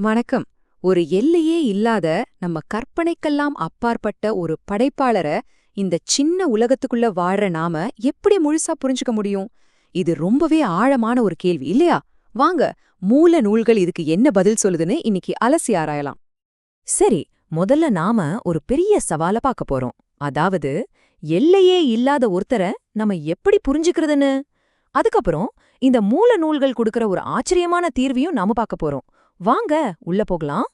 வணக்கம். ஒரு எல்லையே இல்லாத நம்ம கற்பனைக்கெல்லாம் அப்பாற்பட்ட ஒரு படைப்பாளர இந்த சின்ன உலகத்துக்குள்ள வாழற நாம எப்படி முழுசா புரிஞ்சுக்க முடியும்? இது ரொம்பவே ஆழமான ஒரு கேள்வி இல்லையா? வாங்க மூல நூல்கள் இதுக்கு என்ன பதில் சொல்லுதுன்னு இன்னைக்கு அலசி ஆராயலாம். சரி முதல்ல நாம ஒரு பெரிய சவால பார்க்க போறோம். அதாவது எல்லையே இல்லாத ஒருத்தரை நம்ம எப்படி புரிஞ்சுக்கிறதுன்னு? அதுக்கப்புறம் இந்த மூல நூல்கள் கொடுக்கற ஒரு ஆச்சரியமான தீர்வையும் நாம பார்க்க போறோம். வாங்க உள்ள போகலாம்.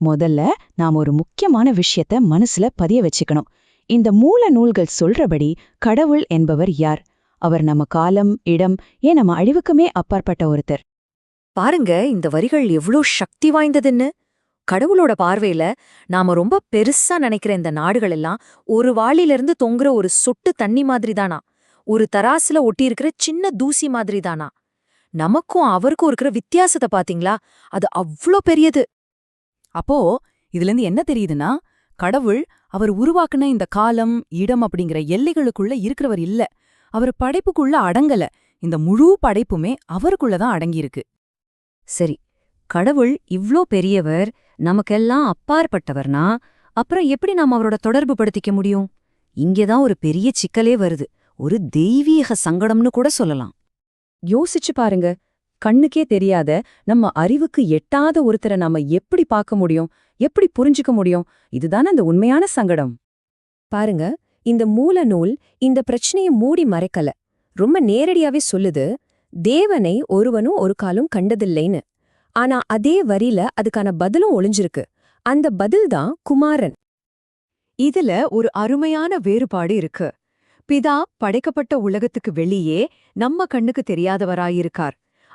முதல்ல நாம் ஒரு முக்கியமான விஷயத்த மனசுல பதிய வச்சுக்கணும். இந்த மூல நூல்கள் சொல்றபடி கடவுள் என்பவர் யார்? அவர் நம்ம காலம் இடம் ஏன் நம்ம அழிவுக்குமே அப்பாற்பட்ட ஒருத்தர்? பாருங்க இந்த வரிகள் எவ்ளோ சக்தி வாய்ந்ததுன்னு. கடவுளோட பார்வையில நாம ரொம்ப பெருசா நினைக்கிற இந்த நாடுகள் எல்லாம் ஒரு வாளிலிருந்து தொங்குற ஒரு சொட்டு தண்ணி மாதிரி தானா ஒரு தராசுல ஒட்டியிருக்கிற சின்ன தூசி மாதிரி தானா நமக்கும் அவருக்கும் இருக்கிற வித்தியாசத்தை பாத்தீங்களா? அது அவ்ளோ பெரியது. அப்போ இதுல இருந்து என்ன தெரியுதுன்னா கடவுள் அவர் உருவாக்குன இந்த காலம் இடம் அப்படிங்கிற எல்லைகளுக்குள்ள இருக்கிறவர் இல்ல. அவர் படைப்புக்குள்ள அடங்கல. இந்த முழு படைப்புமே அவருக்குள்ள தான் அடங்கியிருக்கு. சரி கடவுள் இவ்ளோ பெரியவர் நமக்கெல்லாம் அப்பாற்பட்டவர்னா அப்புறம் எப்படி நாம அவரோட தொடர்பு படுத்திக்க முடியும்? இங்கேதான் ஒரு பெரிய சிக்கலே வருது. ஒரு தெய்வீக சங்கடம்னு கூட சொல்லலாம். யோசிச்சு பாருங்க. கண்ணுக்கே தெரியாத நம்ம அறிவுக்கு எட்டாத ஒருத்தரை நாம எப்படி பார்க்க முடியும்? எப்படி புரிஞ்சுக்க முடியும்? இதுதான் அந்த உண்மையான சங்கடம். பாருங்க இந்த மூல நூல் இந்த பிரச்சனைய மூடி மறைக்கல. ரொம்ப நேரடியாவே சொல்லுது தேவனை ஒருவனும் ஒரு காலும் கண்டதில்லைன்னு. ஆனா அதே வரியில அதுக்கான பதிலும் ஒளிஞ்சிருக்கு. அந்த பதில்தான் குமாரன். இதுல ஒரு அருமையான வேறுபாடு இருக்கு. பிதா படைக்கப்பட்ட உலகத்துக்கு வெளியே நம்ம கண்ணுக்கு தெரியாதவராயிருக்கார்.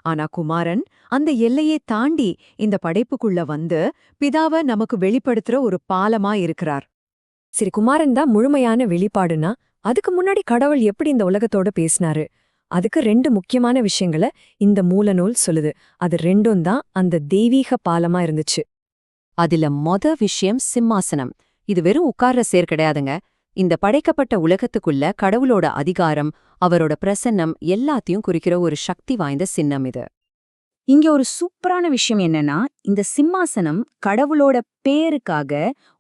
ஆனா குமாரன் அந்த எல்லையை தாண்டி இந்த படைப்புக்குள்ள வந்து பிதாவ நமக்கு வெளிப்படுத்துற ஒரு பாலமா இருக்கிறார். சரி குமாரன் தான் முழுமையான வெளிப்பாடுனா அதுக்கு முன்னாடி கடவுள் எப்படி இந்த உலகத்தோட பேசினாரு? அதுக்கு ரெண்டு முக்கியமான விஷயங்களை இந்த மூலநூல் சொல்லுது. அது ரெண்டும் தான் அந்த தெய்வீக பாலமா இருந்துச்சு. அதுல மொத விஷயம் சிம்மாசனம். இது வெறும் உட்கார்ற சேர் கிடையாதுங்க. இந்த படைக்கப்பட்ட உலகத்துக்குள்ள கடவுளோட அதிகாரம் அவரோட பிரசன்னம் எல்லாத்தையும் குறிக்கிற ஒரு சக்தி வாய்ந்த சின்னம் இது. இங்க ஒரு சூப்பரான விஷயம் என்னன்னா இந்த சிம்மாசனம் கடவுளோட பேருக்காக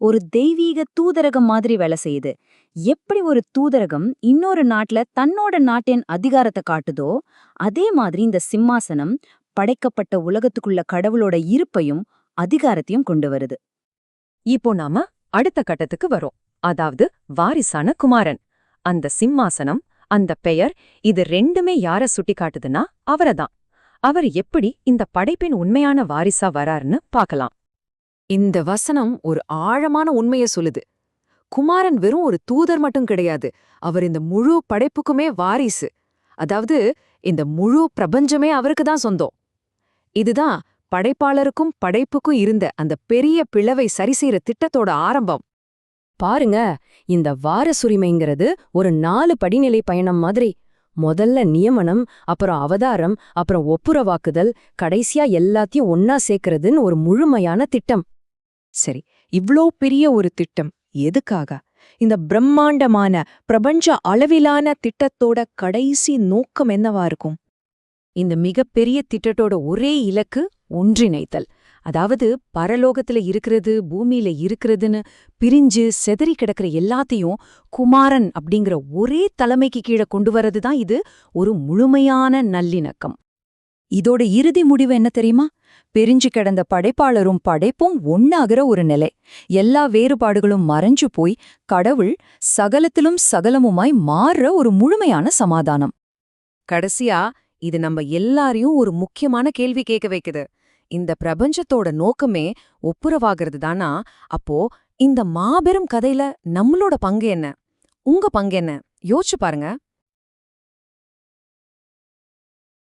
ஒரு தெய்வீக தூதரகம் மாதிரி வேலை செய்யுது. எப்படி ஒரு தூதரகம் இன்னொரு நாட்டுல தன்னோட நாட்டின் அதிகாரத்தை காட்டுதோ அதே மாதிரி இந்த சிம்மாசனம் படைக்கப்பட்ட உலகத்துக்குள்ள கடவுளோட இருப்பையும் அதிகாரத்தையும் கொண்டு வருது. இப்போ நாம அடுத்த கட்டத்துக்கு வரோம். அதாவது வாரிசான குமாரன். அந்த சிம்மாசனம் அந்த பெயர் இது ரெண்டுமே யார சுட்டிக்காட்டுதுன்னா அவரதான். அவர் எப்படி இந்த படைப்பின் உண்மையான வாரிசா வராருன்னு பார்க்கலாம். இந்த வசனம் ஒரு ஆழமான உண்மைய சொல்லுது. குமாரன் வெறும் ஒரு தூதர் மட்டும் கிடையாது. அவர் இந்த முழு படைப்புக்குமே வாரிசு. அதாவது இந்த முழு பிரபஞ்சமே அவருக்கு தான் சொந்தம். இதுதான் படைப்பாளருக்கும் படைப்புக்கும் இருந்த அந்த பெரிய பிளவை சரிசெய்ற திட்டத்தோட ஆரம்பம். பாருங்க இந்த வாரசுரிமைங்கிறது ஒரு நாலு படிநிலை பயணம் மாதிரி. முதல்ல நியமனம் அப்புறம் அவதாரம் அப்புறம் ஒப்புரவாக்குதல் கடைசியா எல்லாத்தையும் ஒன்னா சேர்க்கறதுன்னு ஒரு முழுமையான திட்டம். சரி இவ்ளோ பெரிய ஒரு திட்டம் எதுக்காக? இந்த பிரம்மாண்டமான பிரபஞ்ச அளவிலான திட்டத்தோட கடைசி நோக்கம் என்னவா இருக்கும்? இந்த மிகப்பெரிய திட்டத்தோட ஒரே இலக்கு ஒன்றிணைத்தல். அதாவது பரலோகத்துல இருக்கிறது பூமியில இருக்கிறதுன்னு பிரிஞ்சு செதறி கிடக்கிற எல்லாத்தையும் குமாரன் அப்படிங்கிற ஒரே தலைமைக்கு கீழே கொண்டு வர்றது தான் இது ஒரு முழுமையான நல்லிணக்கம். இதோட இறுதி முடிவு என்ன தெரியுமா? பிரிஞ்சு கிடந்த படைப்பாளரும் படைப்பும் ஒன்னாகிற ஒரு நிலை. எல்லா வேறுபாடுகளும் மறைஞ்சு போய் கடவுள் சகலத்திலும் சகலமுமாய் மாறுற ஒரு முழுமையான சமாதானம். கடைசியா இது நம்ம எல்லாரையும் ஒரு முக்கியமான கேள்வி கேட்க வைக்குது. இந்த பிரபஞ்சத்தோட நோக்கமே ஒப்புரவாகிறது தானா அப்போ இந்த மாபெரும் கதையில நம்மளோட பங்கு என்ன? உங்க பங்கு என்ன? யோசிச்சு பாருங்க.